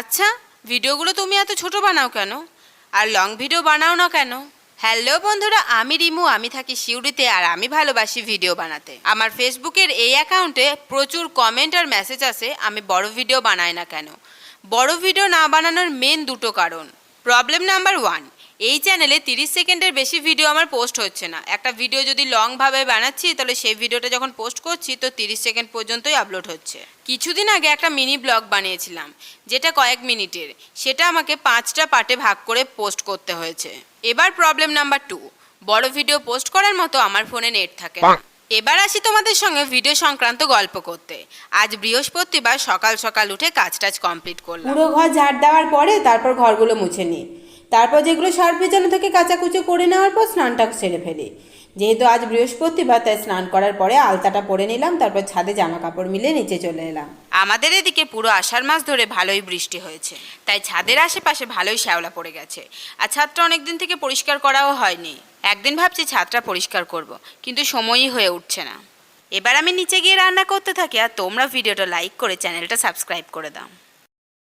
আচ্ছা ভিডিওগুলো তুমি এত ছোট বানাও কেন? আর লং ভিডিও বানাও না কেন? হ্যালো বন্ধুরা, আমি রিমু, আমি থাকি সিউড়িতে আর আমি ভালোবাসি ভিডিও বানাতে। আমার ফেসবুকের এই অ্যাকাউন্টে প্রচুর কমেন্ট আর মেসেজ আসে, আমি বড় ভিডিও বানাই না কেন? বড় ভিডিও না বানানোর মেন দুটো কারণ। প্রবলেম নাম্বার ওয়ান এই চ্যানেলে তিরিশ সেকেন্ডের বেশি ভিডিও আমার পোস্ট হচ্ছে না। একটা ভিডিও যদি লংভাবে বানাচ্ছি, তাহলে সেই ভিডিওটা যখন পোস্ট করছি, তো তিরিশ সেকেন্ড পর্যন্তই আপলোড হচ্ছে। কিছুদিন আগে একটা মিনি ব্লগ বানিয়েছিলাম, যেটা কয়েক মিনিটের। সেটা আমাকে পাঁচটা পার্টে ভাগ করে পোস্ট করতে হয়েছে। এবার প্রবলেম নাম্বার টু বড় ভিডিও পোস্ট করার মতো আমার ফোনে নেট থাকে না। এবার আসি তোমাদের সঙ্গে ভিডিও সংক্রান্ত গল্প করতে। আজ বৃহস্পতিবার সকাল সকাল উঠে কাজ টাজ কমপ্লিট করলাম। পুরো ঘর ঝাড় দেওয়ার পরে তারপর ঘরগুলো মুছে নিই। তারপর যেগুলো সার ভেজানো থেকে কাচাকুচো করে নেওয়ার পর স্নানটা সেরে ফেলি। যেহেতু আজ বৃহস্পতিবার, তাই স্নান করার পরে আলতাটা পরে নিলাম, তারপর ছাদে জামা কাপড় মিলে নিচে চলে এলাম। আমাদের এদিকে পুরো আষাঢ় মাস ধরে ভালোই বৃষ্টি হয়েছে। তাই ছাদের আশেপাশে ভালোই শ্যাওলা পড়ে গেছে। আর ছাদটা অনেক দিন থেকে পরিষ্কার করাও হয়নি। একদিন ভাবছি ছাদটা পরিষ্কার করব, কিন্তু সময়ই হয়ে উঠছে না। এবার আমি নিচে গিয়ে রান্না করতে থাকি, আর তোমরা ভিডিওটা লাইক করে চ্যানেলটা সাবস্ক্রাইব করে দাও।